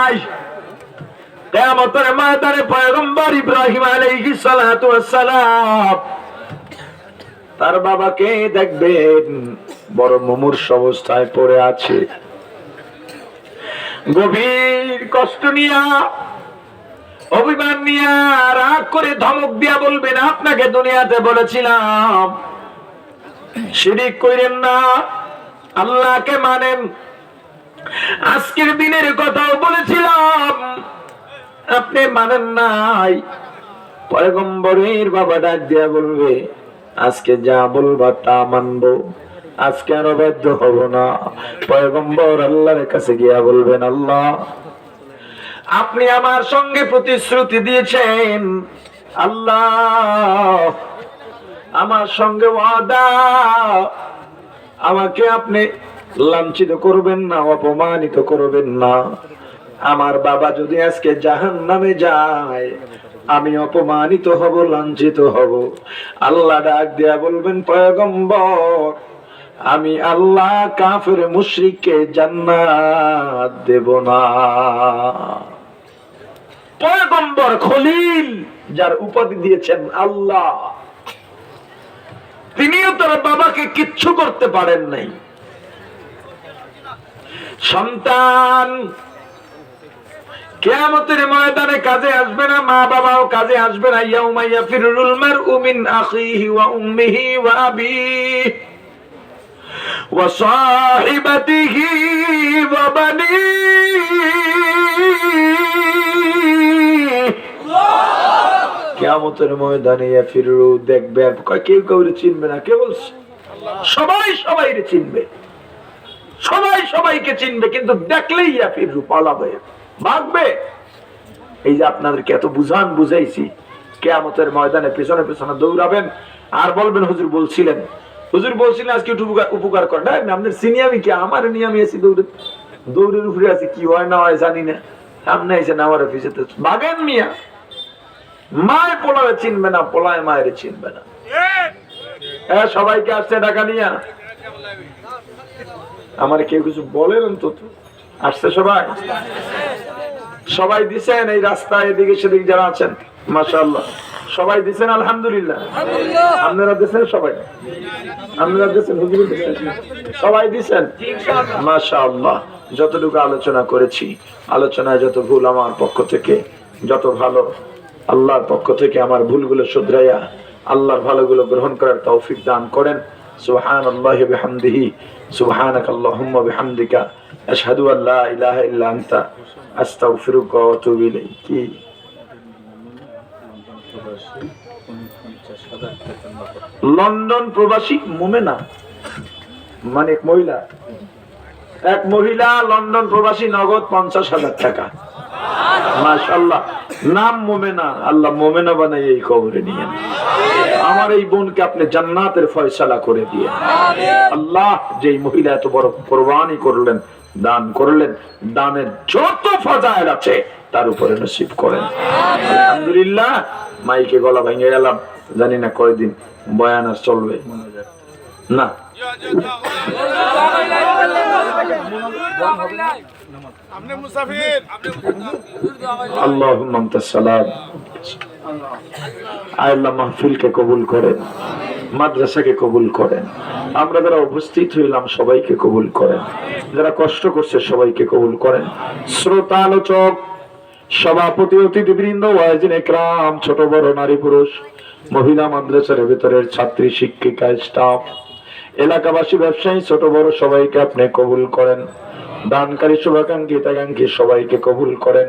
নাই। কেয়ামতের ময়দানে পয়গম্বর ইব্রাহিম আলাইহিস সালাতু ওয়াসসালাম তার বাবাকে দেখবেন, বড় মুমূর্ষ অবস্থায় পড়ে আছে। গভীর কষ্ট নিয়া, অভিমান নিয়া, রাগ করে ধমক দিয়া বলবেন, আপনাকে দুনিয়াতে বলেছিলাম, শিরিক কইরেন না, আল্লাহকে মানেন আজকের দিনের কথাও বলেছিলাম। আপনি মানেন নাই। পয়গম্বরের বাবা ডাক দিয়া বলবে, আজকে যা বলবা তা মানবো, আজকে আর অবাধ্য হব না। পয়গম্বর আল্লাহর কাছে গিয়া বলবেন, আল্লাহ, আপনি আমার সঙ্গে প্রতিশ্রুতি দিয়েছেন। আল্লাহ, আমার সঙ্গে ওয়াদা, আমাকে আপনি লাঞ্ছিত করবেন না, অপমানিত করবেন না। আমার বাবা যদি আজকে জাহান নামে যায়, আমি অপমানিত হব, লাঞ্ছিত হব। আল্লাহ ডাক দিয়া বলবেন, পয়গম্বর, আমি আল্লাহ কাফের মুশরিককে জান্নাত দেব না। পয়গম্বর খলিল, যার উপাধি দিয়েছেন আল্লাহ, তিনিও তার বাবাকে কিচ্ছু করতে পারেন নাই। সন্তান, কেয়ামতের ময়দানে কাজে আসবে না, মা বাবাও কাজে আসবে না। ইয়াউমা ইয়াফিরুল মারউ মিন আখিহি ওয়া উম্মিহি ওয়া ওয়া সাহিবাতিহি ওয়া কেয়ামতের ময়দানে ইয়াফিরু দেখবে কেউ কেউ চিনবে না, কে বলছে? সবাই সবাই চিনবে। সবাইকে চিনবে কিন্তু দেখলেই ইয়াফিরু পালাবে ভাগবে? এই যে আপনাদেরকে এত বুঝান বুঝাইছি কেয়ামতের ময়দানে পেছনে পেছনে দৌড়াবেন আর বলবেন হুজুর বলছিলেন। হুজুর বলছিলেন আজকে একটু উপকার- করেন। না আপনার সিনিয়ামি কি? আমার নিয়মে আছি দৌড়ে দৌড়ের উপরে আছে কি হয় না হয় জানি না। সামনে এসে না আমার অফিসে তো বাগেন মিয়া। মায় পোলায় চিনবে না পোলায় মায়ের চিনবে না। হ্যাঁ সবাইকে আসছে টাকা নিয়ে। আমার কেউ কিছু বলেন অন্তত আসছে সবাই? সবাই দিছেন এই রাস্তায় এদিকে সেদিকে যারা আছেন মাশাআল্লাহ। সবাই দিছেন আলহামদুলিল্লাহ। আপনারা দিছেন সবাই? আপনারা দিছেন হুজুর দিছেন? সবাই দিছেন? মাশাআল্লাহ। যতটুকু আলোচনা করেছি আলোচনায় যত ভুল আমার পক্ষ থেকে যত ভালো আল্লাহর পক্ষ থেকে আমার ভুলগুলো শুধরাইয়া আল্লাহর ভালোগুলো গ্রহণ করার তৌফিক দান করেন। সুবহান আল্লাহ বিহামদিহি সুবহানাক আল্লাহুম্মা বিহামদিকা, আশহাদু আন লা ইলাহা ইল্লা আনতা, আস্তাগফিরুকা ওয়া আতুবু লন্ডন প্রবাসী মোমেনা মানে এক মহিলা। এক মহিলা লন্ডন প্রবাসী নগদ পঞ্চাশ হাজার টাকা। মাশাল্লাহ নাম মোমেনা, আল্লাহ মোমেনা বানাই এই কবরে নিয়ে। আমার এই বোনকে আপনি জান্নাতের ফয়সালা করে দিয়ে। আল্লাহ যেই মহিলা এত বড় কোরবানি করলেন, দান করলেন, দানের যত ফজাইল আছে তার উপরে নসিব করেন। আলহামদুলিল্লাহ, মাইকে গলা ভেঙে গেলাম, জানি না কয়দিন বয়ান আর চলবে। না। আপনি মুসাফির আল্লাহুম্মা আনতাস সালাম। আল্লাহ মাহফিলকে কবুল করেন, মাদ্রাসাকে কবুল করেন। আমরা যারা উপস্থিত হইলাম, সবাইকে কবুল করেন। যারা কষ্ট করছে, সবাইকে কবুল করেন। শ্রোতা আলোচক, সভাপতি, অতিথিবৃন্দ, ওয়াজিন একরাম, ছোট বড় নারী পুরুষ, মহিলা মাদ্রাসার ভেতরের ছাত্রী, শিক্ষিকা, স্টাফ। এলাকাবাসী, ব্যবসায়ী, ছোট, বড় সবাইকে আপনি কবুল করেন। দানকারী, শুভাকাঙ্ক্ষী, হিতাকাঙ্ক্ষী সবাইকে কবুল করেন।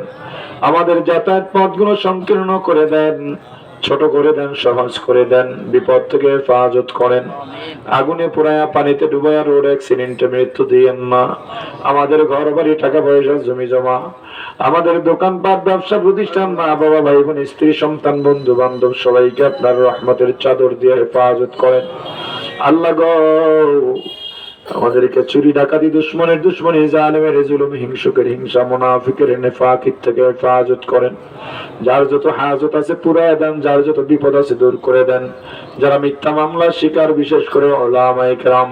আমাদের যাতায়াত পথগুলো সংকীর্ণ করে দেন, ছোট করে দেন, সহজ করে দেন, বিপদ থেকে হেফাজত করেন। আগুনে পোড়ায়া পানিতে ডুবায়া রোড অ্যাক্সিডেন্টে মৃত্যু দিয়েন না আমাদের ঘর বাড়ি টাকা পয়সা, জমি জমা। আমাদের দোকানপাট, ব্যবসা প্রতিষ্ঠান, মা, বাবা, ভাই, বোন, স্ত্রী, সন্তান বন্ধু বান্ধব সবাইকে আপনার রহমতের চাদর দিয়ে হেফাজত করেন। আল্লাহ গো, আমাদেরকে চুরি ডাকাতি দুশ্মনের দুশ্মনী, জালেমের জুলুম, হিংসুকের হিংসা, মুনাফিকের নেফাকির থেকে হেফাজত করেন। যার যত হাজত আছে পুরায় দেন, যার যত বিপদ আছে দূর করে দেন। যারা মিথ্যা মামলার শিকার, বিশেষ করে ওলামা ইকরাম।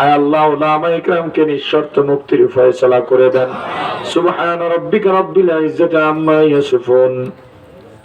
আয় আল্লাহ, ওলামা ইকরামকে নিঃশর্ত মুক্তির ফয়সালা করে দেন। সুবহান রাব্বিকা রাব্বিল ইজ্জাতি আম্মা ইয়াসিফুন।